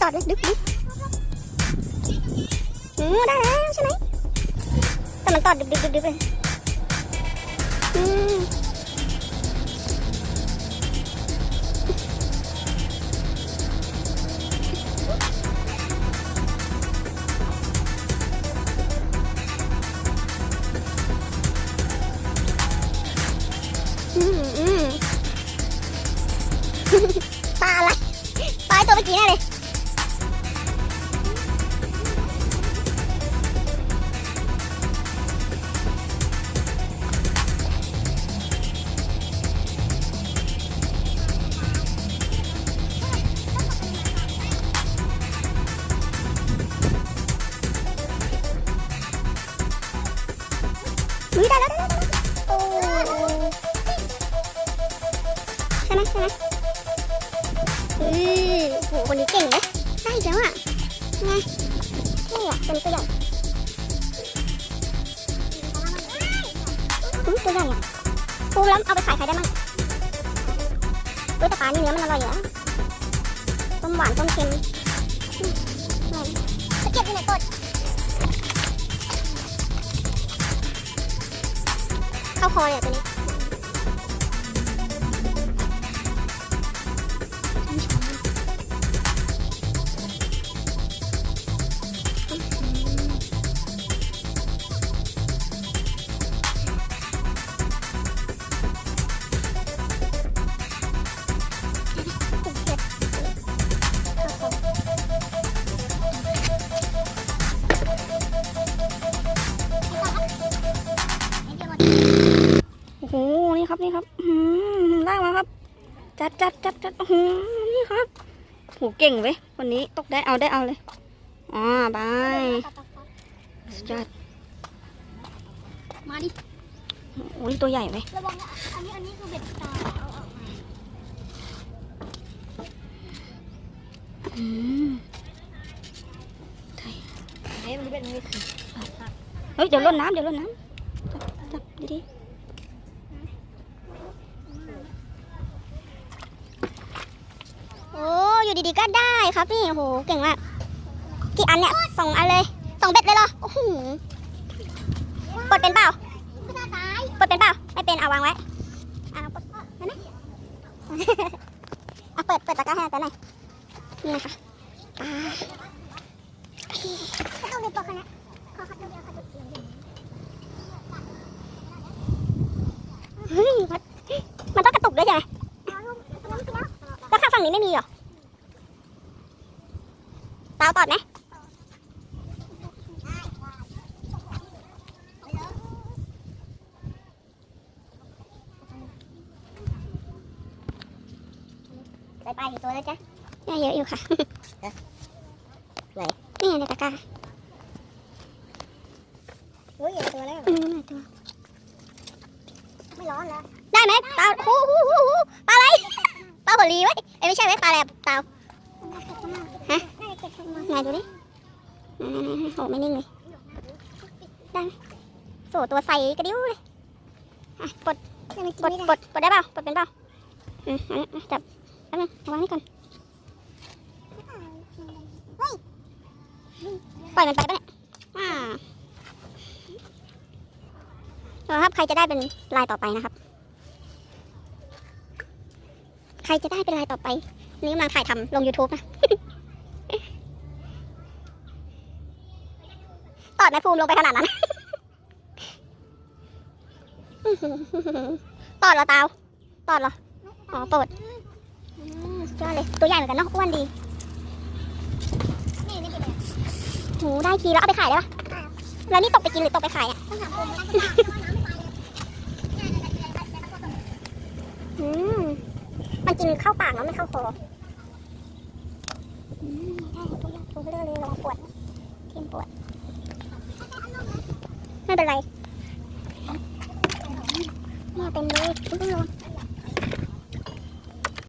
จอดเลยดึกดึกอืมได้แล้วใช่ไหมแต่มันต่อดึกดึกดึกดึกเลยอืมปลาอะไรปลาตัวเมื่อกี้แน่นเลย อุ้ยได้แล้วได้แล้วโอ้ใช่ไหมใช่ไหมอือโหคนนี้เก่งเลยได้อีกแล้วอะไงนี่อะเป็นตัวใหญ่ตัวใหญ่อะปูแล้วเอาไปขายใครได้มั่งอุ้ยแต่ปลานี่เนื้อมันอร่อยอยู่แล้วต้มหวานต้มเค็ม เข้าคอเลยอะตัวนี้ ครับนี่ครับอืมลากมาครับ จัดจัดจัดจัดโอ้โหนี่ครับโหเก่งเว้ยวันนี้ตกได้เอาได้เอาเลยอ่าบายสุดยอดมาดิโอ้โหนี่ตัวใหญ่เว้ยระวังนะอันนี้อันนี้คือเบ็ดตาเอาเอาอืมไหนมันเป็นมีสีเฮ้ยเดี๋ยวล่นน้ำเดี๋ยวล่นน้ำจับจับดีๆโอยู่ดีๆก็ได้ครับนี่โอ้โหเก่งมากกี่อันเนี่ยสองอันเลยสองเบ็ดเลยเหรอโอ้โหปลดเป็นเปล่าปดเป็นเปล่าไม่เป็นเอาวางไว้เอาปดไหมเอาเปิดเปิดตะกร้าให้แต่หน่อยนี่นะคะม่ต้องเป็นตันาดขอขัดตัวเดียวขัดตัวเดียวเฮ้ยมันต้องกระตุกด้วยใช่ไหมกเอาลูกแล้วแล้วข้างฝั่งนี้ไม่มีเหรอ เตาตอดไหมใส่ปลาอยู่ตัวแล้วจ้ะเนี่ยเยอะอยู่ค่ะไหนนี่ในตะกร้าโอ้ยอย่าตัวแล้วอืมตัว ไม่ร้อนแล้ว ได้ไหมเตาหูหูหูหูปลาอะไร ปลาหัวลีไว้ยเอ้ยไม่ใช่ไว้ยปลาอะไรอะเตา ฮะ น่าจะ เก็บข้างในไหนดูดิไหนๆๆๆโหไม่นิ่งเลย ได้ไหมโสตัวใสกระดิ้วเลยอะปลดจะไม่ปลดกินปลดปลดได้เปล่าปลดเป็นเปล่าอืมอันนี้อะจับแป๊บนึงเอาวางนี่ก่อนปล่อยมันไปปะเนี่ยอ่าเอาครับใครจะได้เป็นลายต่อไปนะครับ ใครจะได้เป็นลายต่อไป นี่กำลังถ่ายทำลง YouTube นะ ตอ ดแม่ภูมิลงไปขนาดนั้น ตอดเหรอเตาตอดเหรอ อ๋อปลดอืมสุดยอดเลย ตัวใหญ่เหมือนกันเนาะอ้วนดี นี่นี่เป็นไงโหได้ทีแล้วเอาไปขายได้ปะแล้วนี่ตกไปกินหรือตกไปขายอะมันกินเข้าปากแล้วไม่เข้าคอได้ตัวใหญ่ตัวเบลอเลยระวังปวดเทียมปวด ไม่เป็นไรมาเต็มเลยอุ้ยระวัง